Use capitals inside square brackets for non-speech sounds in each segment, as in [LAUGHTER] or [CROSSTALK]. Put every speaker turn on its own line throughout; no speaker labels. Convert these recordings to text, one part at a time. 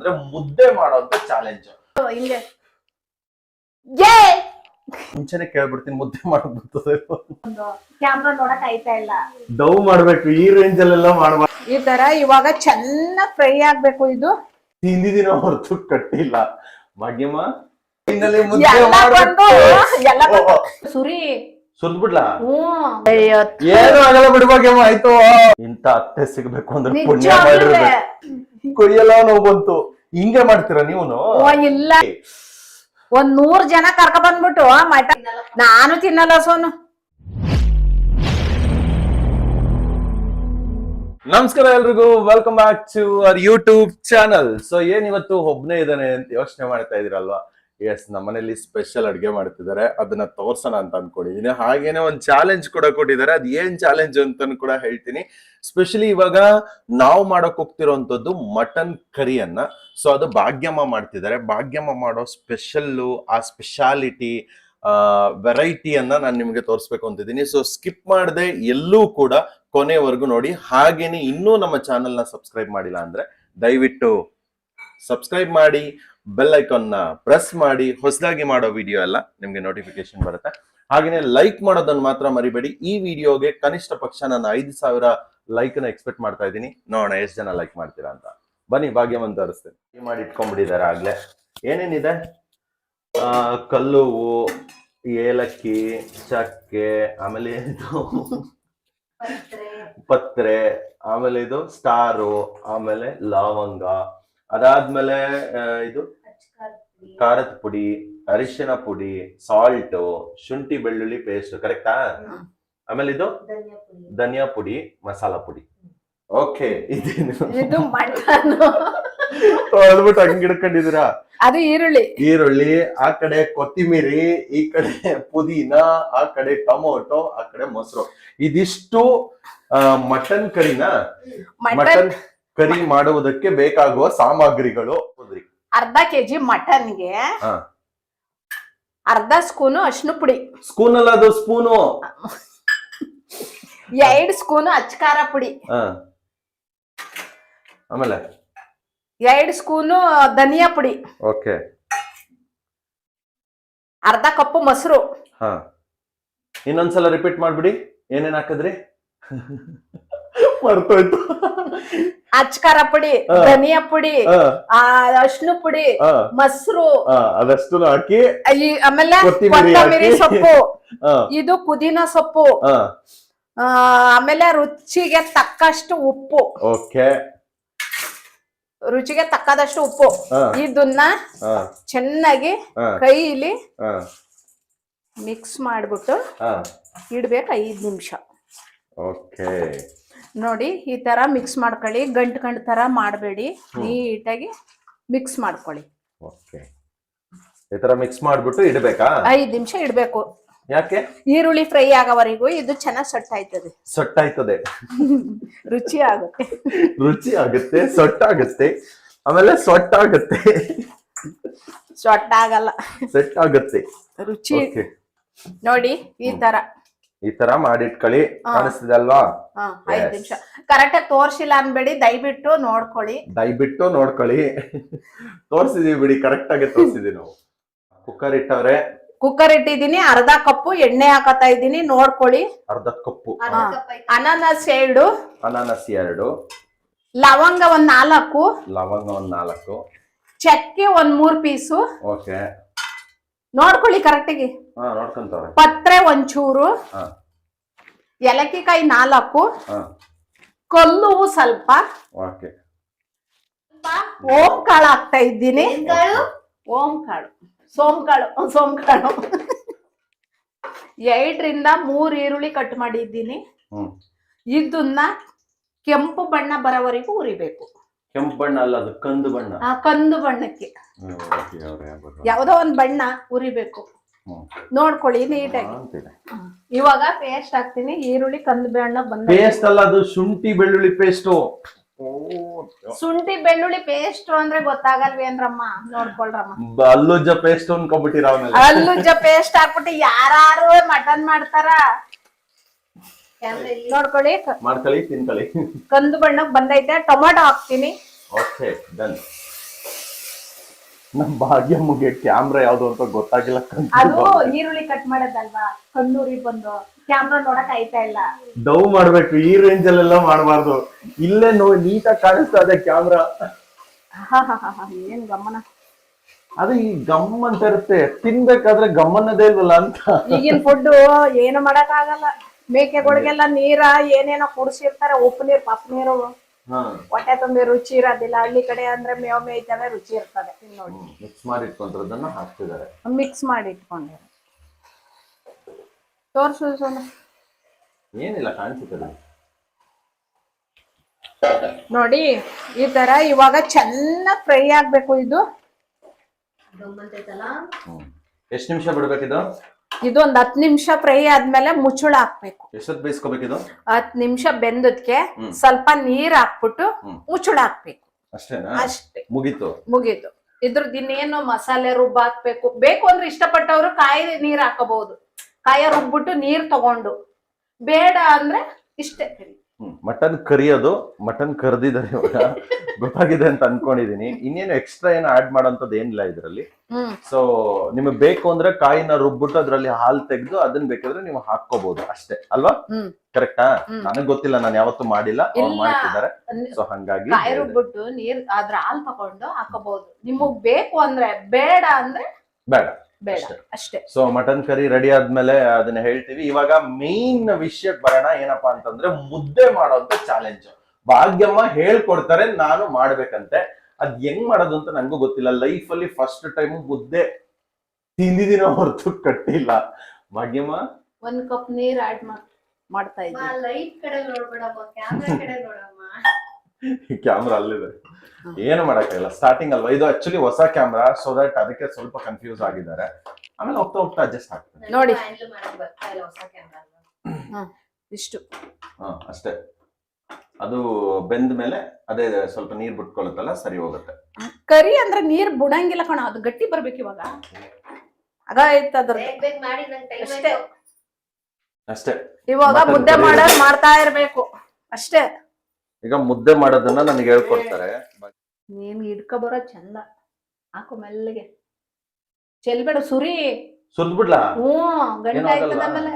ಅಂತಂದ್ರೆ ಮುದ್ದೆ ಮಾಡೋಂತ ಚಾಲೆಂಜ್
ಹಿಂಗೆ.
ಮುಂಚೆನೆ ಕೇಳ್ಬಿಡ್ತೀನಿ ಮುದ್ದೆ ಮಾಡಕ್ ಬರ್ತದೆ
ಕ್ಯಾಮ್ರಾ ನೋಡಕ್ ಆಯ್ತಾ ಇಲ್ಲ?
ಡವ್ ಮಾಡ್ಬೇಕು ಈ ರೇಂಜ್ ಅಲ್ಲೆಲ್ಲ ಮಾಡ್ಬಾರ್ದು.
ಈ ತರ ಇವಾಗ ಚೆನ್ನಾಗ್ ಫ್ರೈ ಆಗ್ಬೇಕು ಇದು.
ತಿಂದಿದಿನ ಹೊರತು ಕಟ್ಟಿಲ್ಲ. ಭಾಗ್ಯಮ್ಮ ಇನ್ನಲ್ಲಿ ಮುದ್ದೆ
ಎಲ್ಲ
ಮಾಡ್ಬೇಕು.
ಬಂದು ಎಲ್ಲ
ಓ, ಓ,
ಸುರಿ.
ಸುರ್ದ್ಬಿಡ್ಲಾ?
ಹ್ಮ್
ಏನು ಆಗಲ್ಲ ಬಿಡು ಭಾಗ್ಯಮ್ಮ ಆಯ್ತು. ಇಂತ ಅತ್ತೆ ಸಿಗ್ಬೇಕು ಅಂದ್ರೆ ಪುಣ್ಯ ಮಾಡಿರ್ಬೇಕು. ಕೊಯ್ಯಲ್ಲ ನೋವು ಬಂತು. ಹಿಂಗೆ ಮಾಡ್ತೀರಾ ನೀವು
ಇಲ್ಲ. ಒಂದ್ ನೂರ್ ಜನ ಕರ್ಕ ಬಂದ್ಬಿಟ್ಟು ಮಟ ನಾನು ತಿನ್ನಲ್ಲ ಸೋನು.
ನಮಸ್ಕಾರ ಎಲ್ರಿಗೂ welcome back to our YouTube channel so ಏನ್ ಇವತ್ತು ಒಬ್ನೇ ಇದಾನೆ ಅಂತ ಯೋಚನೆ ಮಾಡ್ತಾ ಇದೀರಲ್ವಾ ಎಸ್ ನಮ್ಮನೇಲಿ ಸ್ಪೆಷಲ್ ಅಡುಗೆ ಮಾಡ್ತಿದ್ದಾರೆ ಅದನ್ನ ತೋರ್ಸೋಣ ಅಂತ ಅನ್ಕೊಂಡಿದೀನಿ. ಹಾಗೇನೆ ಒಂದು ಚಾಲೆಂಜ್ ಕೂಡ ಕೊಟ್ಟಿದ್ದಾರೆ ಅದು ಏನ್ ಚಾಲೆಂಜ್ ಅಂತ ಕೂಡ ಹೇಳ್ತೀನಿ. ಸ್ಪೆಷಲಿ ಇವಾಗ ನಾವು ಮಾಡಕ್ ಹೋಗ್ತಿರೋಂಥದ್ದು ಮಟನ್ ಕರಿಯನ್ನ ಸೊ ಅದು ಭಾಗ್ಯಮ್ಮ ಮಾಡ್ತಿದ್ದಾರೆ ಭಾಗ್ಯಮ್ಮ ಮಾಡೋ ಸ್ಪೆಷಲ್ಲು ಆ ಸ್ಪೆಷಾಲಿಟಿ ವೆರೈಟಿಯನ್ನ ನಾನು ನಿಮಗೆ ತೋರಿಸ್ಬೇಕು ಅಂತಿದ್ದೀನಿ ಸೊ ಸ್ಕಿಪ್ ಮಾಡದೆ ಎಲ್ಲೂ ಕೂಡ ಕೊನೆವರೆಗೂ ನೋಡಿ. ಹಾಗೇನೆ ಇನ್ನೂ ನಮ್ಮ ಚಾನೆಲ್ನ ಸಬ್ಸ್ಕ್ರೈಬ್ ಮಾಡಿಲ್ಲ ಅಂದ್ರೆ ದಯವಿಟ್ಟು ಸಬ್ಸ್ಕ್ರೈಬ್ ಮಾಡಿ. ಬೆಲ್ ಐಕಾನ್ನ ಪ್ರೆಸ್ ಮಾಡಿ ಹೊಸದಾಗಿ ಮಾಡೋ ವಿಡಿಯೋ ಎಲ್ಲ ನಿಮಗೆ ನೋಟಿಫಿಕೇಶನ್ ಬರುತ್ತೆ. ಹಾಗೇನೆ ಲೈಕ್ ಮಾಡೋದನ್ನ ಮಾತ್ರ ಮರಿಬೇಡಿ. ಈ ವಿಡಿಯೋಗೆ ಕನಿಷ್ಠ ಪಕ್ಷ ನಾನು ಐದು ಸಾವಿರ ಲೈಕ್ನ ಎಕ್ಸ್ಪೆಕ್ಟ್ ಮಾಡ್ತಾ ಇದ್ದೀನಿ. ನೋಡೋಣ ಎಷ್ಟು ಜನ ಲೈಕ್ ಮಾಡ್ತೀರಾ ಅಂತ. ಬನ್ನಿ, ಭಾಗ್ಯವಂತ ತರಿಸ್ತೇನೆ ಮಾಡಿ ಇಟ್ಕೊಂಡ್ಬಿಟ್ಟಿದ್ದಾರೆ ಆಗ್ಲೇ. ಏನೇನಿದೆ? ಕಲ್ಲು, ಏಲಕ್ಕಿ, ಚಕ್ಕೆ, ಆಮೇಲೆ ಇದು ಪತ್ರೆ, ಆಮೇಲೆ ಇದು ಸ್ಟಾರು, ಆಮೇಲೆ ಲವಂಗ. ಅದಾದ್ಮೇಲೆ ಇದು ಖಾರದ ಪುಡಿ. ಅರಿಶಿನ ಪುಡಿ ಸಾಲ್ಟ್ ಶುಂಠಿ ಬೆಳ್ಳುಳ್ಳಿ ಪೇಸ್ಟ್ ಕರೆಕ್ಟಾ ಆಮೇಲೆ ಇದು? ಧನಿಯಾ ಪುಡಿ. ಮಸಾಲಾ ಪುಡಿ. ಓಕೆ ಇದೇನು? ತೊಳೆದ್ಬಿಟ್ಟು ಹಂಗ್ ಹಿಡ್ಕೊಂಡಿದ್ದೀರಾ?
ಅದು ಈರುಳ್ಳಿ.
ಈರುಳ್ಳಿ ಆ ಕಡೆ ಕೊತ್ತಿಮೀರಿ ಈ ಕಡೆ ಪುದೀನ ಆ ಕಡೆ ಟೊಮೊಟೊ ಆ ಕಡೆ ಮೊಸರು. ಇದಿಷ್ಟು ಮಟನ್ ಕರಿನ?
ಮಟನ್
ಮಟನ್ ಕರಿ ಮಾಡುವುದಕ್ಕೆ ಬೇಕಾಗುವ ಸಾಮಗ್ರಿಗಳು. ಹೌದ್ರಿ
ಅರ್ಧ ಕೆಜಿ ಮಟನ್ಗೆ
ಹಾ.
ಅರ್ಧ ಸ್ಪೂನು ಅರ್ಶಿನ ಪುಡಿ.
ಸ್ಪೂನ್ ಅಲ್ಲ ಅದು ಸ್ಪೂನು.
ಎರಡು ಸ್ಪೂನು ಅಚ್ಕಾರ ಪುಡಿ.
ಆಮೇಲೆ?
ಎರಡ್ ಸ್ಪೂನು ಧನಿಯಾ ಪುಡಿ.
ಓಕೆ.
ಅರ್ಧ ಕಪ್ಪು ಮೊಸರು.
ಹಾ. ಇನ್ನೊಂದ್ಸಲ ರಿಪೀಟ್ ಮಾಡ್ಬಿಡಿ ಏನೇನ್ ಹಾಕಿದ್ರಿ? ಮರ್ತೋಯ್ತು
ಅಚ್ಕಾರ ಪುಡಿ ಧನಿಯ ಪುಡಿ ಆ ಅರ್ಶಿನ ಪುಡಿ ಮೊಸರು
ಅದಷ್ಟು ಹಾಕಿ
ಆಮೇಲೆ ಕೊತ್ತಂಬರಿ ಸೊಪ್ಪು ಇದು ಪುದೀನ ಸೊಪ್ಪು ಆ, ಆಮೇಲೆ ರುಚಿಗೆ ತಕ್ಕಷ್ಟು ಉಪ್ಪು.
ಓಕೆ.
ರುಚಿಗೆ ತಕ್ಕದಷ್ಟು ಉಪ್ಪು. ಇದನ್ನ ಚೆನ್ನಾಗಿ ಕೈಲಿ ಮಿಕ್ಸ್ ಮಾಡ್ಬಿಟ್ಟು ಇಡ್ಬೇಕು ಐದ್ ನಿಮಿಷ.
ಓಕೆ.
ನೋಡಿ ಈ ತರ ಮಿಕ್ಸ್ ಮಾಡ್ಕೊಳ್ಳಿ. ಗಂಟ್ ಗಂಟು ತರ ಮಾಡಬೇಡಿ. ನೀಟಾಗಿ ಮಿಕ್ಸ್ ಮಾಡ್ಕೊಳ್ಳಿ.
ಓಕೆ. ಈ ತರ ಮಿಕ್ಸ್ ಮಾಡ್ಬಿಟ್ಟು ಇಡಬೇಕಾ?
ಐದು ನಿಮಿಷ ಇಡಬೇಕು.
ಯಾಕೆ?
ಈರುಳ್ಳಿ ಫ್ರೈ ಆಗೋವರೆಗೂ ಇದು ಚೆನ್ನಾಗಿ ಸೊಟ್ಟಾಯ್ತದೆ.
ಸೊಟ್ಟಾಯ್ತದೆ. [LAUGHS]
ರುಚಿ ಆಗುತ್ತೆ.
ರುಚಿ ಆಗುತ್ತೆ ಸೊಟ್ಟಾಗುತ್ತೆ. ಆಮೇಲೆ ಸೊಟ್ಟಾಗುತ್ತೆ.
ಸೊಟ್ಟಾಗಲ್ಲ.
ಸೆಟ್ ಆಗುತ್ತೆ
ರುಚಿ ನೋಡಿ ಈ ತರ.
ಈ ತರ ಮಾಡಿಟ್ಕೊಳ್ಳಿ.
ಕಾಣಿಸ್ತಿದಲ್ವಾ? ಐದ್ ನಿಮಿಷ. ಕರೆಕ್ಟ್ ಆಗಿ ತೋರ್ಸಿಲ್ಲ ಅನ್ಬೇಡಿ ದಯವಿಟ್ಟು ನೋಡ್ಕೊಳ್ಳಿ.
ದಯವಿಟ್ಟು ನೋಡ್ಕೊಳ್ಳಿ. ತೋರ್ಸಿದೀವಿ ಬಿಡಿ ಕರೆಕ್ಟ್ ಆಗಿ ತೋರ್ಸಿದೀವಿ ನಾವು. ಕುಕ್ಕರ್ ಇಟ್ಟವ್ರೆ.
ಕುಕ್ಕರ್ ಇಟ್ಟಿದೀನಿ ಅರ್ಧ ಕಪ್ಪು ಎಣ್ಣೆ ಹಾಕತಾ ಇದ್ದೀನಿ ನೋಡ್ಕೊಳ್ಳಿ.
ಅರ್ಧ ಕಪ್ಪು.
ಅನಾನಸ್ ಎರಡು.
ಅನಾನಸ್ ಎರಡು.
ಲವಂಗ ಒಂದ್ ನಾಲ್ಕು.
ಲವಂಗ ಒಂದ್ ನಾಲ್ಕು.
ಚಕ್ಕೆ ಒಂದ್ ಮೂರ್ ಪೀಸು.
ಓಕೆ
ನೋಡ್ಕೊಳ್ಳಿ ಕರೆಕ್ಟಿಗೆ
ಹಾ ನೋಡ್ಕೊಂತವ್ರೆ.
ಪತ್ರೆ ಒಂಚೂರು
ಹಾ.
ಏಲಕ್ಕಿಕಾಯಿ ನಾಲ್ಕು
ಹಾ.
ಕಲ್ಲು ಸ್ವಲ್ಪ.
ಓಕೆ.
ಓಂ ಕಾಳು ಹಾಕ್ತಾ ಇದ್ದೀನಿ. ಓಂ ಕಾಳು ಸೋಮ್ ಕಾಳು ಸೋಮ್ ಕಾಳು ಎರಡರಿಂದ ಮೂರ್ ಈರುಳ್ಳಿ ಕಟ್ ಮಾಡಿದ್ದೀನಿ.
ಹ್ಮ್.
ಇದನ್ನ ಕೆಂಪು ಬಣ್ಣ ಬರೋವರೆಗೂ ಉರಿಬೇಕು
ಕೆಂಪು ಬಣ್ಣ ಅಲ್ಲ ಅದು ಕಂದು ಬಣ್ಣ.
ಆ ಕಂದು ಬಣ್ಣಕ್ಕೆ. ಯಾವುದೋ ಒಂದ್ ಬಣ್ಣ ಉರಿಬೇಕು. ನೋಡ್ಕೊಳ್ಳಿ ನೀಟಾಗಿ. ಇವಾಗ ಪೇಸ್ಟ್ ಹಾಕ್ತೀನಿ ಈರುಳ್ಳಿ ಕಂದು ಬಣ್ಣ ಬಂದ
ಪೇಸ್ಟ್ ಅಲ್ಲ ಅದು ಶುಂಠಿ ಬೆಳ್ಳುಳ್ಳಿ ಪೇಸ್ಟ್
ಶುಂಠಿ ಬೆಳ್ಳುಳ್ಳಿ ಪೇಸ್ಟ್ ಅಂದ್ರೆ ಗೊತ್ತಾಗಲ್ವಿ ಅಂದ್ರಮ್ಮ ನೋಡ್ಕೊಳ್ರಮ್ಮ
ಅಲ್ಲುಜ್ಜ ಪೇಸ್ಟ್ ಅನ್ಕೊಂಡ್ಬಿಟ್ಟಿರ
ಅಲ್ಲುಜ್ಜ ಪೇಸ್ಟ್ ಹಾಕ್ಬಿಟ್ಟು ಯಾರು ಮಟನ್ ಮಾಡ್ತಾರ? ನೋಡ್ಕೊಳ್ಳಿ.
ಮಾಡ್ಕೊಳ್ಳಿ ತಿನ್ಕೊಳ್ಳಿ.
ಕಂದು ಬಣ್ಣಕ್ ಬಂದೈತೆ. ಟೊಮೆಟೊ ಹಾಕ್ತೀನಿ.
Okay done. ನಮ್ ಭಾಗ್ಯಮ್ಮಗೆ ಕ್ಯಾಮ್ರಾ ಯಾವ್ದು ಅಂತ ಗೊತ್ತಾಗಿಲ್ಲ
ಅದು ಈರುಳ್ಳಿ ಕಟ್ ಮಾಡೋದಲ್ವಾ? ಕಣ್ಣೂರಿ ಬಂದು. ಕ್ಯಾಮ್ರಾ ನೋಡಕ್ ಆಯ್ತಾ ಇಲ್ಲ?
ಡೌ ಮಾಡ್ಬೇಕು ಈ ರೇಂಜ್ ಅಲ್ಲೆಲ್ಲ ಮಾಡಬಾರ್ದು. ಇಲ್ಲೇ ನೋ ನೀಟಾಗಿ ಕಾಣಿಸ್ತಾ ಇದೆ ಕ್ಯಾಮ್ರಾ.
ಏನ್ ಗಮನ?
ಅದು ಈ ಗಮ್ ಅಂತ ಇರುತ್ತೆ. ತಿನ್ಬೇಕಾದ್ರೆ ಗಮ್ಮನ್ನದೇ ಇಲ್ವಲ್ಲ ಅಂತ.
ಈಗಿನ ಫುಡ್ ಏನು ಮಾಡಕ್ ಆಗಲ್ಲ. ಮೇಕೆಗಳಿಗೆಲ್ಲ ನೀರ ಏನೇನೋ ಕುಡಿಸಿರ್ತಾರೆ ಉಪ್ಪು ನೀರ್ ಪಪ್ಪು ನೀರು. ಹೊಟ್ಟೆ ತುಂಬಿ ರುಚಿ ಇರೋದಿಲ್ಲ. ಹಳ್ಳಿ ಕಡೆ ಅಂದ್ರೆ ಮೇವ್ ಮೇಯ್ತಾವೆ ರುಚಿ ಇರ್ತದೆ. ನೋಡಿ.
ಮಿಕ್ಸ್ ಮಾಡಿ ಇಟ್ಕೊಂಡಿರೋದನ್ನ ಹಾಕ್ತಿದ್ದಾರೆ.
ಮಿಕ್ಸ್ ಮಾಡಿ ಇಟ್ಕೊಂಡೆ ತೋರ್ಸು ಸೋನು
ಏನಿಲ್ಲ ಕಾಣಿಸುತ್ತೆ
ನೋಡಿ. ಈ ತರ ಇವಾಗ ಚೆನ್ನಾಗಿ ಫ್ರೈ ಆಗ್ಬೇಕು ಇದು.
ಎಷ್ಟು ನಿಮಿಷ ಬಿಡ್ಬೇಕಿದು?
ಇದು ಒಂದ್ ಹತ್ ನಿಮಿಷ ಫ್ರೈ ಆದ್ಮೇಲೆ ಮುಚ್ಚಳ ಹಾಕ್ಬೇಕು.
ಎಷ್ಟೊತ್ತು
ಹತ್ ನಿಮಿಷ ಬೆಂದದ್ಕೆ ಸ್ವಲ್ಪ ನೀರ್ ಹಾಕ್ಬಿಟ್ಟು. ಮುಚ್ಚಳ ಹಾಕ್ಬೇಕು.
ಅಷ್ಟೇನಾ?
ಅಷ್ಟೇ.
ಮುಗೀತು.
ಮುಗೀತು. ಇದ್ರದ್ದು ಇನ್ನೇನು ಮಸಾಲೆ ರುಬ್ಬ ಹಾಕ್ಬೇಕು. ಬೇಕು ಅಂದ್ರೆ ಇಷ್ಟಪಟ್ಟವ್ರು ಕಾಯಿ ನೀರ್ ಹಾಕಬಹುದು. ಕಾಯ ರುಬ್ಬಿಟ್ಟು ನೀರ್ ತಗೊಂಡು. ಬೇಡ ಅಂದ್ರೆ ಇಷ್ಟೇ
ಮಟನ್ ಕರಿಯೋದು ಮಟನ್ ಕರ್ದಿದ್ದಾರೆ ಇವಾಗ ಗೊತ್ತಾಗಿದೆ ಅಂತ ಅನ್ಕೊಂಡಿದೀನಿ. ಇನ್ನೇನು ಎಕ್ಸ್ಟ್ರಾ ಏನು ಆಡ್ ಮಾಡೋಂಥದ್ದು ಏನಿಲ್ಲ ಇದರಲ್ಲಿ. ಸೊ ನಿಮಗೆ ಬೇಕು ಅಂದ್ರೆ ಕಾಯಿನ ರುಬ್ಬಿಟ್ಟು ಅದ್ರಲ್ಲಿ ಹಾಲು ತೆಗೆದು ಅದನ್ನ ಬೇಕಾದ್ರೆ ನೀವು ಹಾಕೋಬಹುದು ಅಷ್ಟೇ. ಅಲ್ವಾ? ಕರೆಕ್ಟಾ. ನನಗ್ ಗೊತ್ತಿಲ್ಲ ನಾನು ಯಾವತ್ತೂ ಮಾಡಿಲ್ಲ. ಅವ್ರು ಮಾಡ್ತಿದ್ದಾರೆ. ಸೊ ಹಂಗಾಗಿ
ಕಾಯಿ ರುಬ್ಬಿಟ್ಟು ನೀರ್ ಅದ್ರ ಹಾಲು ತಗೊಂಡು ಹಾಕಬಹುದು ನಿಮಗ್ ಬೇಕು ಅಂದ್ರೆ ಬೇಡ ಅಂದ್ರೆ
ಬೇಡ.
ಬೇಡ
ಅಷ್ಟೇ. ಸೊ ಮಟನ್ ಕರಿ ರೆಡಿ ಆದ್ಮೇಲೆ ಅದನ್ನ ಹೇಳ್ತೀವಿ. ಇವಾಗ ಮೇನ್ ವಿಷಯಕ್ಕೆ ಬರೋಣ ಏನಪ್ಪಾ ಅಂತಂದ್ರೆ ಮುದ್ದೆ ಮಾಡೋಂತ ಚಾಲೆಂಜ್ ಭಾಗ್ಯಮ್ಮ ಹೇಳ್ಕೊಡ್ತಾರೆ ನಾನು ಮಾಡ್ಬೇಕಂತೆ. ಅದ್ ಹೆಂಗ್ ಮಾಡೋದು ಅಂತ ನಂಗೂ ಗೊತ್ತಿಲ್ಲ. ಲೈಫ್ ಅಲ್ಲಿ ಫಸ್ಟ್ ಟೈಮ್ ಮುದ್ದೆ ತಿಂದಿದಿನ ಹೊರತು ಕಟ್ಟಿಲ್ಲ. ಭಾಗ್ಯಮ್ಮ?
ಒಂದ್ ಕಪ್ ನೀರ್ ಆಡ್ ಮಾಡ್ತಾ ಇದ್ದೀನಿ.
ಲೈಟ್ ಕಡೆ ನೋಡ್ಬೇಡಮ್ಮ ಕ್ಯಾಮ್ರಾ ಕಡೆ ನೋಡಮ್ಮ.
ಕ್ಯಾಮ್ರಾ ಅಲ್ಲಿದೆ. ಏನು ಮಾಡಕ್ಕಾಗಿಲ್ಲ. ಸ್ಟಾರ್ಟಿಂಗ್ ಅಲ್ವಾ? ಇದು ಆಕ್ಚುಲಿ ಹೊಸ ಕ್ಯಾಮ್ರಾ ಸೊ ದಟ್ ಅದಕ್ಕೆ ಸ್ವಲ್ಪ ಕನ್ಫ್ಯೂಸ್ ಆಗಿದ್ದಾರೆ. ಆಮೇಲೆ ಹೋಗ್ತಾ ಹೋಗ್ತಾ ಅಡ್ಜಸ್ಟ್ ಆಗ್ತದೆ.
ನೋಡಿ. ಇಷ್ಟು.
ಹಾ ಅಷ್ಟೇ. ಅದು ಬೆಂದ ಮೇಲೆ ಅದೇ ಸ್ವಲ್ಪ ನೀರ್ ಬಿಟ್ಕೊಳ್ಳುತ್ತಲ್ಲ ಸರಿ ಹೋಗುತ್ತೆ.
ಕರಿ ಅಂದ್ರೆ ನೀರ್ ಬುಡಂಗಿಲ್ಲ ಕಣ ಅದು ಗಟ್ಟಿ ಬರ್ಬೇಕು ಇವಾಗ. ಆಗ ಅದ್ರ
ಬೇಗ ಬೇಗ ಮಾಡಿ ನಂಗೆ ಟೈಮ್
ಅಷ್ಟೇ.
ಅಷ್ಟೇ.
ಇವಾಗ ಮುದ್ದೆ ಮಾಡೋದ್ ಮಾಡ್ತಾ ಇರ್ಬೇಕು. ಅಷ್ಟೇ.
ಈಗ ಮುದ್ದೆ ಮಾಡೋದನ್ನ ನನಗೆ ಹೇಳ್ಕೊಡ್ತಾರೆ.
ನೀನ್ ಹಿಡ್ಕೊ ಬರೋ ಚಂದ. ಹಾಕು ಮೆಲ್ಲಿಗೆ. ಚೆಲ್ಬೇಡ ಸುರಿ.
ಸುರ್ದ್ಬಿಡ್ಲಾ?
ಹ್ಞೂ ಗಂಟೆ
ಏನೂ ಆಗಲ್ವಾ?
ಆಯ್ತದ ಆಮೇಲೆ.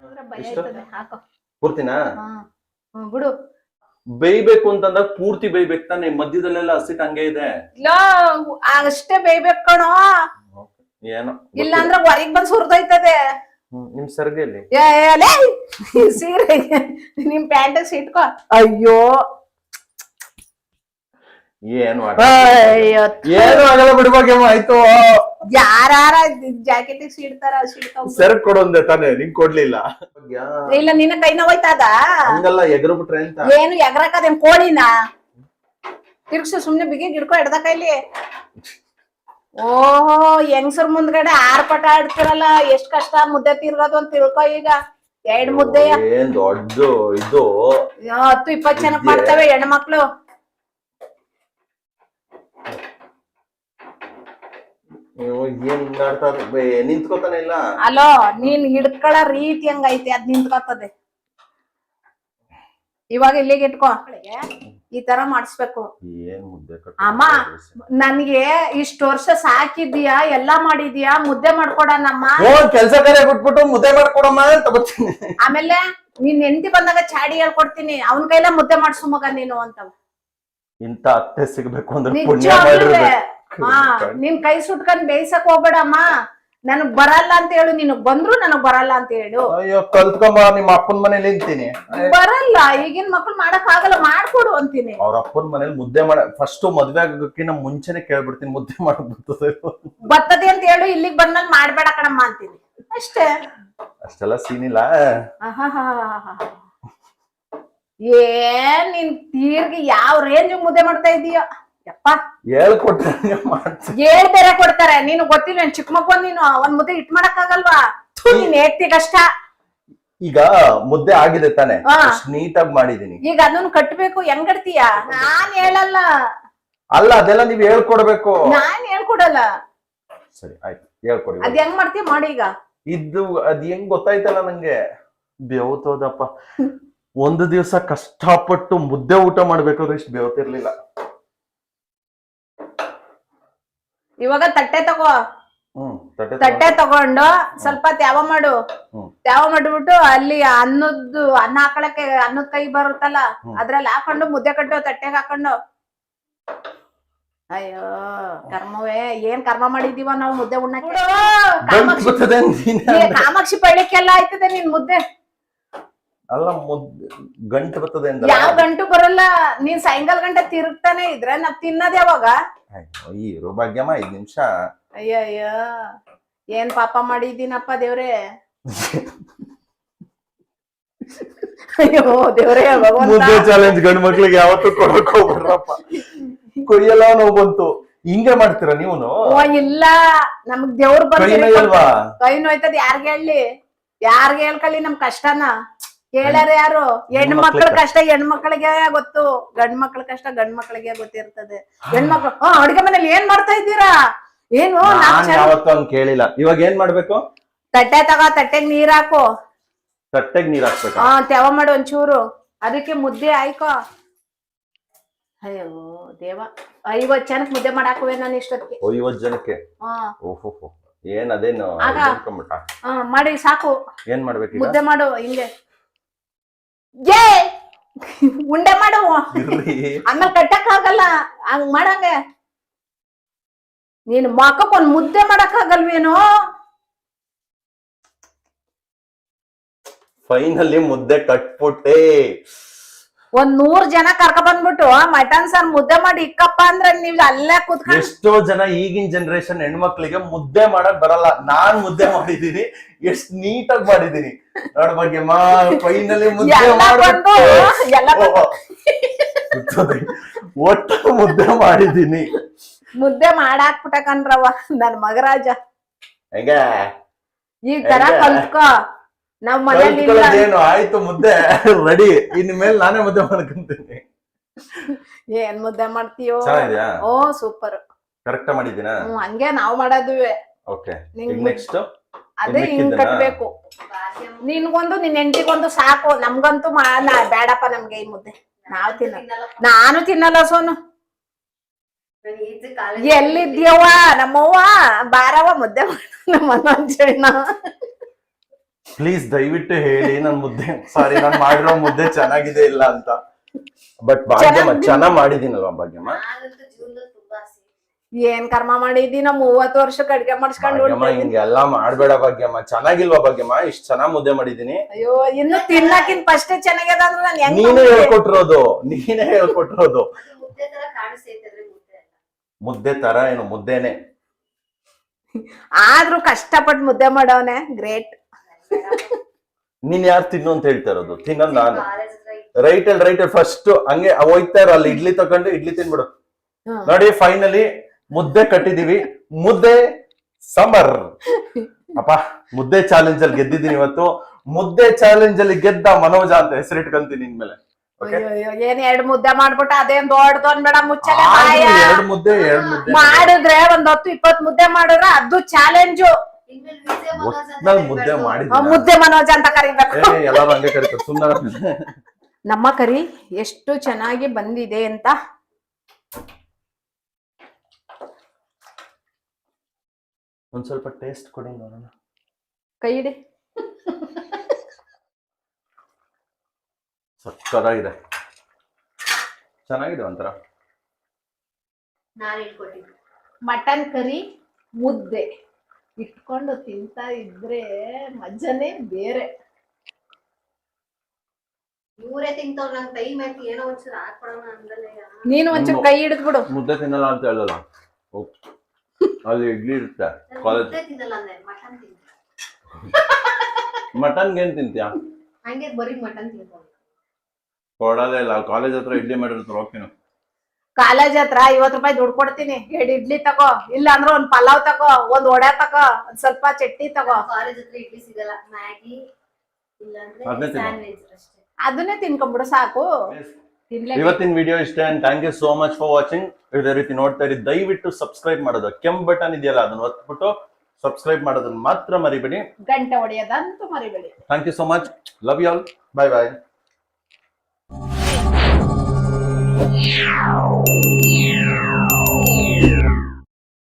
ಅಂದ್ರೆ ಭಯ
ಎಷ್ಟು?
ಆಯ್ತದೆ ಹಾಕೋ.
ಪೂರ್ತಿನಾ?
ಹಾ ಹ್ಮ್, ಬಿಡು.
ಬೇಯ್ಬೇಕು ಅಂತಂದಾಗ ಪೂರ್ತಿ ಬೇಯ್ಬೇಕು ತಾನೆ ಮಧ್ಯದಲ್ಲೆಲ್ಲ ಹಸಿಟ್ ಹಂಗೆ ಇದೆ.
ಇಲ್ಲ ಅಷ್ಟೇ ಬೇಯ್ಬೇಕು ಕಣೋ.
ಏನೋ
ಇಲ್ಲ ಅಂದ್ರೆ ಹೊರಗ್ ಬಂದ್ ಸುರ್ದೋಯ್ತದೆ.
ನಿಮ್ ಸರ್ಗೆಯಲ್ಲಿ?
ಏ, ಏ, ಲೇ, ಸೀರೆ ನಿಮ್ ಪ್ಯಾಂಟ್ ಇಟ್ಕೋ ಅಯ್ಯೋ!
ಏನು
ಅಯ್ಯೋ!
ಏನು ಆಗಲ್ಲ ಬಿಡ್ಬೇಕೇಮೋ ಆಯ್ತು.
ಯಾರ ಜಾಕೆಟ್ ಸಿಡ್ತಾರ ಸಿಡ್ತಾವ
ಸರ್ ಕೊಡೊಂದೆ ತಾನೆ ನಿಂಗ್ ಕೊಡ್ಲಿಲ್ಲ.
ಇಲ್ಲ ನಿನ್ನ ಕೈ ನೋಯ್ತದ
ಹಂಗಲ್ಲ ಎಗರು ಬಿಟ್ರೆ ಅಂತ
ಏನು ಎಗರಕದೇನ್ ಕೋಳಿನ? ತಿರ್ಗ್ಸು ಸುಮ್ನೆ ಬಿಗಿ ಗಿಡ್ಕೊ ಹಿಡ್ದ ಕೈಲಿ. ಓಹೋ ಹೆಂಗ್ಸರ್ ಮುಂದ್ಗಡೆ ಆರ್ ಪಟ ಆಡ್ತಿರಲ್ಲ ಎಷ್ಟ್ ಕಷ್ಟ ಮುದ್ದೆ ತಿರ್ಗೋದು ಅಂತ ತಿಳ್ಕೊ ಈಗ. ಎರಡ್ ಮುದ್ದೆ
ಏನ್ ದೊಡ್ಡ ಇದು.
ಹತ್ತು ಇಪ್ಪತ್ ಜನ ಮಾಡ್ತವೆ ಹೆಣ್ಮಕ್ಳು.
ಇಲ್ಲ?
ಅಲೋ ನೀನ್ ಹಿಡ್ಕೊಳ ರೀತಿ ಹೆಂಗೈತೆ ಅದ್ ನಿಂತ್ಕೊತದೆ. ಇವಾಗ ಇಲ್ಲಿಗೆ ಇಟ್ಕೋ. ಈ ತರ ಮಾಡಿಸ್ಬೇಕು.
ಏನ್ ಮುದ್ದೆ ಕಟ್ಟ
ಅಮ್ಮ ನನ್ಗೆ ಇಷ್ಟ ವರ್ಷ ಸಾಕಿದ್ಯಾ ಎಲ್ಲಾ ಮಾಡಿದ್ಯಾ ಮುದ್ದೆ
ಮಾಡ್ಕೊಡಣಮ್ಮ. ಕೆಲ್ಸ ಕಾರ್ಯ ಬಿಟ್ಬಿಟ್ಟು ಮುದ್ದೆ ಮಾಡ್ಕೊಡಮ್ಮ ಅಂತ ಬರ್ತೀನಿ
ಆಮೇಲೆ ನೀನ್ ಹೆಂಡತಿ ಬಂದಾಗ ಚಾಡಿ ಹೇಳ್ಕೊಡ್ತೀನಿ. ಅವನ್ ಕೈಲ ಮುದ್ದೆ ಮಾಡ್ಸು ಮಗ ನೀನು ಅಂತ.
ಇಂತ ಅತ್ತೆ ಸಿಗ್ಬೇಕು ಅಂದ್ರೆ
ನಿನ್ ಕೈ ಸುಟ್ಕೊಂಡ್ ಬೇಯ್ಸಕ್ ಹೋಗ್ಬೇಡಮ್ಮ. ನನಗ್ ಬರಲ್ಲ ಅಂತ ಹೇಳು ನಿನಗ್ ಬಂದ್ರು ನನಗ್ ಬರಲ್ಲ ಅಂತ ಹೇಳು.
ಅಯ್ಯೋ ಕಲ್ತ್ಕೊಂಬ ನಿಮ್ಮ ಅಪ್ಪನ ಮನೇಲಿ ನಿಂತೀನಿ.
ಬರಲ್ಲ ಈಗಿನ ಮಕ್ಳು ಮಾಡಕ್ ಆಗಲ್ಲ ಮಾಡ್ಕೊಡು ಅಂತೀನಿ.
ಅವ್ರ ಅಪ್ಪನ ಮನೇಲಿ ಮುದ್ದೆ ಮಾಡ ಫಸ್ಟ್ ಮದ್ವೆ ಆಗೋಕ್ಕಿಂತ ಮುಂಚೆನೆ ಕೇಳ್ಬಿಡ್ತೀನಿ ಮುದ್ದೆ ಮಾಡಕ್ ಬರ್ತದೆ.
ಬರ್ತದೆ ಅಂತ ಹೇಳು ಇಲ್ಲಿಗ್ ಬಂದ್ಮೇಲೆ ಮಾಡ್ಬೇಡ ಕಣಮ್ಮ ಅಂತೀನಿ. ಅಷ್ಟೇ.
ಅಷ್ಟೆಲ್ಲ ಸೀನ್ ಇಲ್ಲ.
ಏನ್ ನೀನ್ ತೀರ್ಗಿ ಯಾವ ರೇಂಜ್ ಮುದ್ದೆ ಮಾಡ್ತಾ ಇದೀಯೋ? ಯಪ್ಪ. ಹೇಳ್ ಬೇರೆ ಕೊಡ್ತಾರೆ. ನೀನು ಗೊತ್ತಿಲ್ಲ ಚಿಕ್ಕ ಮಗು ನೀನು ಒಂದ್ ಮುದ್ದೆ ಇಟ್ ಮಾಡಕ್ ಆಗಲ್ವಾ ನೀನ್ ಹೇಳ್ತೀಗ ಕಷ್ಟ
ಈಗ ಮುದ್ದೆ ಆಗಿದೆ ತಾನೆ. ನೀಟಾಗಿ ಮಾಡಿದೀನಿ
ಈಗ ಅದನ್ನ ಕಟ್ಬೇಕು ಹೆಂಗ್ ಕಟ್ತೀಯ ನಾನ್ ಹೇಳಲ್ಲ.
ಅಲ್ಲ ಅದೆಲ್ಲ ನೀವ್ ಹೇಳ್ಕೊಡ್ಬೇಕು.
ನಾನ್ ಹೇಳ್ಕೊಡಲ್ಲ.
ಸರಿ ಆಯ್ತು. ಹೇಳ್ಕೊಡಿ
ಅದ್ ಹೆಂಗ್ ಮಾಡ್ತೀಯ ಮಾಡಿ ಈಗ.
ಇದು ಅದ್ ಹೆಂಗ್ ಗೊತ್ತಾಯ್ತಲ್ಲ ನಂಗೆ? ಬೆವತೋದಪ್ಪ. ಒಂದು ದಿವಸ ಕಷ್ಟಪಟ್ಟು ಮುದ್ದೆ ಊಟ ಮಾಡ್ಬೇಕಾದ್ರೆ ಇಷ್ಟು ಬೆವತಿರ್ಲಿಲ್ಲ.
ಇವಾಗ ತಟ್ಟೆ ತಗೋ.
ಹ್ಮ್ ತಟ್ಟೆ
ತಟ್ಟೆ ತಗೊಂಡು ಸ್ವಲ್ಪ ತ್ಯಾವ ಮಾಡು. ತ್ಯಾವ ಮಾಡ್ಬಿಟ್ಟು ಅಲ್ಲಿ ಅನ್ನದ್ದು ಅನ್ನ ಹಾಕೊಳಕ್ಕೆ ಅನ್ನದ ಕೈ ಬರುತ್ತಲ್ಲ. ಅದ್ರಲ್ಲಿ ಹಾಕೊಂಡು ಮುದ್ದೆ ಕಟ್ಟು ತಟ್ಟೆಗೆ ಹಾಕೊಂಡು. ಅಯ್ಯೋ ಕರ್ಮವೇ ಏನ್ ಕರ್ಮ ಮಾಡಿದೀವ ನಾವು ಮುದ್ದೆ ಉಣ್ಣಕ್ಕೆ. ಕಾಮಾಕ್ಷಿ ಪಳ್ಳಿಕ್ಕೆಲ್ಲ ಆಯ್ತದೆ ನಿನ್ ಮುದ್ದೆ.
ಅಲ್ಲ ಗಂಟು ಬರ್ತದೆ
ಯಾವ ಗಂಟು ಬರಲ್ಲ ನೀನ್ ಸಾಯಂಕಾಲ ಗಂಟೆ ತಿರುಗ್ತಾನೆ ಇದ್ರೆ ನಾ ತಿನ್ನೋದ್ ಯಾವಾಗ?
ಅಯ್ಯೋ ಭಾಗ್ಯಮ್ಮ ಐದ್ ನಿಮಿಷ.
ಅಯ್ಯ ಏನ್ ಪಾಪ ಮಾಡಿದೀನಪ್ಪ ದೇವ್ರೆ? ಅಯ್ಯೋ ದೇವ್ರೆ
ಮುದ್ದೆ ಚಾಲೆಂಜ್ ಗಂಡು ಮಕ್ಳಿಗೆ ಯಾವತ್ತೂ ಕೊಡಕ್ ಹೋಗ್ಬಿಡ್ರಪ್ಪ. ಕೊಯ್ಯಲ್ಲ ನೋವು ಬಂತು. ಹಿಂಗೆ ಮಾಡ್ತೀರಾ ನೀವು
ಇಲ್ಲ. ನಮಗ್ ದೇವ್ರ
ಕೈ
ನೋಯ್ತದ ಯಾರ್ಗೆ ಹೇಳಿ? ಯಾರ್ಗೆ ಹೇಳ್ಕೊಳ್ಳಿ ನಮ್ ಕಷ್ಟನ? ಕೇಳ್ಯಾರ ಯಾರು?
ಹೆಣ್ಮಕ್ಳ
ಕಷ್ಟ. ಹೆಣ್ಮಕ್ಳಿಗೆ ಗೊತ್ತು. ಗಂಡ್ ಮಕ್ಳ ಕಷ್ಟ ಗಂಡ್ ಮಕ್ಳಿಗೆ ಗೊತ್ತಿರ್ತದೆ. ಹೆಣ್ಮಕ್ಳು ಹಾ ಅಡ್ಗೆ ಮನೇಲಿ ಏನ್ ಮಾಡ್ತಾ ಇದ್ದೀರಾ? ಏನು
ಯಾವತ್ತೂ ಹಂಗ್ ಕೇಳಿಲ್ಲ. ಇವಾಗ ಏನ್ ಮಾಡ್ಬೇಕು?
ತಟ್ಟೆ ತಗ ತಟ್ಟೆಗ್ ನೀರ್ ಹಾಕು.
ತಟ್ಟೆಗ್ ನೀರ್ ಹಾಕ್ಬೇಕು?
ಹಾ ತೆವ ಮಾಡು ಒಂಚೂರು. ಅದಕ್ಕೆ ಮುದ್ದೆ ಆಯ್ಕೋ ಅಯ್ಯೋ ದೇವ. ಐವತ್ ಜನಕ್ ಮುದ್ದೆ ಮಾಡಾಕುವೆ ನಾನು ಇಷ್ಟೊತ್ತಿಗೆ.
ಐವತ್ ಜನಕ್ಕೆ? ಓಹೋ ಏನ್ ಅದೇನು?
ಮಾಡಿ ಸಾಕು.
ಏನ್ ಮಾಡ್ಬೇಕು
ಮುದ್ದೆ ಮಾಡು ಹಿಂಗೆ. ಏ! ಉಂಡೆ
ಮಾಡುವ
ಆಮೇಲೆ ಕಟ್ಟಕ್ ಆಗಲ್ಲ. ಹಂಗ್ ಮಾಡಂಗ. ನೀನ್ ಮಕ್ಕಕ್ ಒಂದ್ ಮುದ್ದೆ ಮಾಡಕ್ ಆಗಲ್ವೇನೋ?
ಫೈನಲಿ ಮುದ್ದೆ ಕಟ್ಬಿಟ್ಟೆ.
ಒಂದ್ ನೂರ್ ಜನ ಕರ್ಕ ಬಂದ್ಬಿಟ್ಟು ಮಟನ್ ಸಾರ್ ಮುದ್ದೆ ಮಾಡಿ ಇಕ್ಕಪ್ಪ ಅಂದ್ರೆ ನೀವ್ ಅಲ್ಲೇ ಕೂತ್ಕೊಂಡು
ಎಷ್ಟೋ ಜನ ಈಗಿನ ಜನರೇಷನ್ ಹೆಣ್ಮಕ್ಳಿಗೆ ಮುದ್ದೆ ಮಾಡಕ್ ಬರಲ್ಲ. ನಾನ್ ಮುದ್ದೆ ಮಾಡಿದೀನಿ ಎಷ್ಟ್ ನೀಟಾಗಿ ಮಾಡಿದೀನಿ ನೋಡ್ ಬಗ್ಗೆ ಮಾ ಫೈನಲಿ ಮುದ್ದೆ. ಒಟ್ಟು ಮುದ್ದೆ ಮಾಡಿದೀನಿ
ಮುದ್ದೆ ಮಾಡಾಕ್ ಕಣ್ರವ್ವ ನನ್ ಮಗರಾಜ.
ಹೆಂಗ?
ಈ ತರ? ಕಲ್ತ್ಕೋ. ನಾವ್ ಮನೇಲಿ ಇಲ್ಲ
ಕಲ್ತ್ಕೊಳ್ಳೋದೇನು ಆಯ್ತು ಮುದ್ದೆ ರೆಡಿ ಇನ್ ಮೇಲೆ ನಾನೇ ಮುದ್ದೆ ಮಾಡ್ಕೊಂತೀನಿ.
ಏನ್ ಮುದ್ದೆ ಮಾಡ್ತೀಯೋ?
ಚೆನ್ನಾಗಿದ್ಯಾ?
ಓ ಸೂಪರ್
ಕರೆಕ್ಟ್ ಮಾಡಿದ್ದೀನಾ
ಹ್ಮ್ ಹಂಗೆ ನಾವ್ ಮಾಡೋದುವೆ
ಓಕೆ ಈಗ ನೆಕ್ಸ್ಟ್
ಅದೇ ಹಿಂಗ್ ಕಟ್ಬೇಕು. ನಿನ್ಗೊಂದು ನಿನ್ ಹೆಂಡತಿಗೊಂದು ಸಾಕು. ನಮ್ಗಂತೂ ಬೇಡಪ್ಪ ನಮ್ಗೆ ಈ ಮುದ್ದೆ. ನಾವ್ ತಿನ್ನ ನಾನು ತಿನ್ನಲ್ಲ ಸೋನು. ಎಲ್ಲಿದ್ಯವ್ವ ನಮ್ಮವ್ವ ಬಾರವ್ವ ಮುದ್ದೆ ಮಾಡ. ನಮ್ಮ
ಪ್ಲೀಸ್ ದಯವಿಟ್ಟು ಹೇಳಿ ನನ್ ಮುದ್ದೆ ಸಾರಿ ನಾನ್ ಮಾಡಿರೋ ಮುದ್ದೆ ಚೆನ್ನಾಗಿದೆ ಇಲ್ಲ ಅಂತ. ಬಟ್ ಭಾಗ್ಯಮ್ಮ
ಚೆನ್ನಾಗ್-
ಮಾಡಿದೀನಲ್ವಾ ಭಾಗ್ಯಮ್ಮ?
ಏನ್ ಕರ್ಮ ಮಾಡಿದೀನ ಮೂವತ್ತು ವರ್ಷಕ್ಕೆ ಅಡ್ಗೆ ಮಾಡಿಸ್ಕೊಂಡು
ಭಾಗ್ಯಮ್ಮ ಹಿಂಗೆಲ್ಲಾ ಮಾಡ್ಬೇಡ ಭಾಗ್ಯಮ್ಮ. ಚೆನ್ನಾಗಿಲ್ವಾ ಭಾಗ್ಯಮ್ಮ? ಇಷ್ಟ್ ಚೆನ್ನಾಗ್ ಮುದ್ದೆ ಮಾಡಿದೀನಿ
ಅಯ್ಯೋ ಇನ್ನು ತಿನ್ನಕಿನ್ ಫಸ್ಟ್ ಚೆನ್ನಾಗ್ಯದ ಅಂದ್ರೆ ನಾನು ಹೆಂಗ್
ನೀನೇ
ಹೇಳ್ಕೊಟ್ರೋದು
ಹೇಳ್ಕೊಟ್ಟಿರೋದು ನೀನೇ ಹೇಳ್ಕೊಟ್ಟಿರೋದು.
ಮುದ್ದೆ ತರ ಕಾಣಿಸ್ತೈತಂದ್ರೆ ಮುದ್ದೆ ಅಲ್ಲ.
ಮುದ್ದೆ ತರ ಏನು ಮುದ್ದೆನೆ?
ಆದ್ರೂ ಕಷ್ಟಪಟ್ಟು ಮುದ್ದೆ ಮಾಡೋನೆ ಗ್ರೇಟ್
ನೀನ್ ಯಾರು ತಿನ್ನು ಅಂತ ಹೇಳ್ತಾ ಇರೋದು? ತಿನ್ನಲ್ಲ ನಾನು. ರೈಟ್ ಅಲ್ಲಿ ರೈಟ್ ಅಲ್ಲಿ ಫಸ್ಟ್ ಹಂಗೆ ಹೋಯ್ತಾ ಇರೋ ಅಲ್ಲಿ ಇಡ್ಲಿ ತಗೊಂಡು ಇಡ್ಲಿ ತಿನ್ಬಿಡು. ನೋಡಿ ಫೈನಲಿ ಮುದ್ದೆ ಕಟ್ಟಿದೀವಿ. ಮುದ್ದೆ ಸಾಂಬಾರ್. ಅಪ್ಪ ಮುದ್ದೆ ಚಾಲೆಂಜ್ ಅಲ್ಲಿ ಗೆದ್ದಿದ್ದೀನಿ ಇವತ್ತು. ಮುದ್ದೆ ಚಾಲೆಂಜ್ ಅಲ್ಲಿ ಗೆದ್ದ ಮನೋಜ ಅಂತ ಹೆಸರಿಟ್ಕೊಂತೀನಿ ಇನ್ಮೇಲೆ
ಏನ್ ಎರಡ್ ಮುದ್ದೆ ಮಾಡ್ಬಿಟ್ಟ ಅದೇನ್ ಮುಚ್ಚಲೆ
ಮುದ್ದೆ ಎರಡ್ ಮುದ್ದೆ.
ಮಾಡಿದ್ರೆ ಒಂದ್ ಹತ್ತು ಇಪ್ಪತ್ ಮುದ್ದೆ ಮಾಡಿದ್ರೆ ಅದು ಚಾಲೆಂಜು
ಒಟ್ನಲ್ಲಿ ಮುದ್ದೆ. ಮಾಡಿದ್ದೀನಿ
ಮುದ್ದೆ ಮನೋಜ್ ಅಂತ ಕರಿಬೇಕು.
ಎಲ್ಲಾರು ಹಂಗೆ ಕರೀತಾರೆ ಸುಮ್ಮನೆ
ನಮ್ಮ ಕರಿ ಎಷ್ಟು ಚೆನ್ನಾಗಿ ಬಂದಿದೆ ಅಂತ.
ಒಂದ್ ಸ್ವಲ್ಪ ಟೇಸ್ಟ್ ಕೊಡಿ ನೋಡೋಣ.
ಕೈ ಇಡಿ
ಸಕ್ಕತ್ತಾಗಿದೆ. ಚೆನ್ನಾಗಿದೆ ಒಂಥರ.
ನಾನು ಹೇಳ್ಕೊಟ್ಟಿದ್ದು.
ಮಟನ್ ಕರಿ ಮುದ್ದೆ. ಇಟ್ಕೊಂಡು ತಿಂತಾ ಇದ್ರೆ ಮಜಾನೇ ಬೇರೆ.
ಇವರೇ ತಿಂತವ್ರ ನನ್ ಟೈಮ್ ಮೇಲೆ ಏನೋ ಒಂಚೂರು ಹಾಕೊಡೋಣ ಅಂದಲೇ
ನೀನು ಒಂಚೂರು ಕೈ ಹಿಡಿದ್ಬಿಡು.
ಮುದ್ದೆ ತಿನ್ನಲ್ಲ ಅಂತ ಹೇಳಲ್ಲ. ಅಲ್ಲಿ ಇಡ್ಲಿ ಇರುತ್ತೆ ಕಾಲೇಜ್
ತಿನ್ನಲ್ಲ ಅಂದೆ ಮಟನ್ ತಿಂತ
ಮಟನ್ಗೆ ಏನ್ ತಿಂತ್ಯಾ?
ಹಂಗೆ ಬರೀ ಮಟನ್ ತಿಂತೀನಿ
ಕೊಡೋದೇ ಇಲ್ಲ. ಕಾಲೇಜ್ ಹತ್ರ ಇಡ್ಲಿ ಮಾಡಿರ್ತಾರೆ ಓಕೆನು
ಕಾಲೇಜ್ ಹತ್ರ ಐವತ್ ರೂಪಾಯಿ ದುಡ್ಡು ಕೊಡ್ತೀನಿ. ಎರಡು ಇಡ್ಲಿ ತಗೋ ಇಲ್ಲ ಅಂದ್ರೆ ಒಂದ್ ಪಲಾವ್ ತಗೋ ಒಂದ್ ವಡೆ ತಗೋ ಒಂದ್ ಸ್ವಲ್ಪ ಚಟ್ನಿ ತಗೋ.
ಕಾಲೇಜ್ ಹತ್ರ ಇಡ್ಲಿ ಸಿಗಲ್ಲ ಮ್ಯಾಗಿ ಇಲ್ಲಾಂದ್ರೆ ಸ್ಯಾಂಡ್ವಿಚ್ ಅಷ್ಟೇ.
ಅದನ್ನೇ ತಿನ್ಕೊಂಬಿಡು ಸಾಕು. ತಿನ್ಲೇ
ಇವತ್ತಿನ ವಿಡಿಯೋ ಇಷ್ಟ and thank you so much for watching ಇದೇ ರೀತಿ ನೋಡ್ತಾ ಇರಿ ದಯವಿಟ್ಟು ಸಬ್ಸ್ಕ್ರೈಬ್ ಮಾಡೋದು. ಕೆಂಪ್ ಬಟನ್ ಇದೆಯಲ್ಲ ಅದನ್ನ ಒತ್ಬಿಟ್ಟು ಸಬ್ಸ್ಕ್ರೈಬ್ ಮಾಡೋದನ್ನ ಮಾತ್ರ ಮರಿಬೇಡಿ.
ಗಂಟೆ ಹೊಡೆಯೋದಂತೂ ಮರಿಬೇಡಿ.
Thank you so much love you all bye bye Yeah.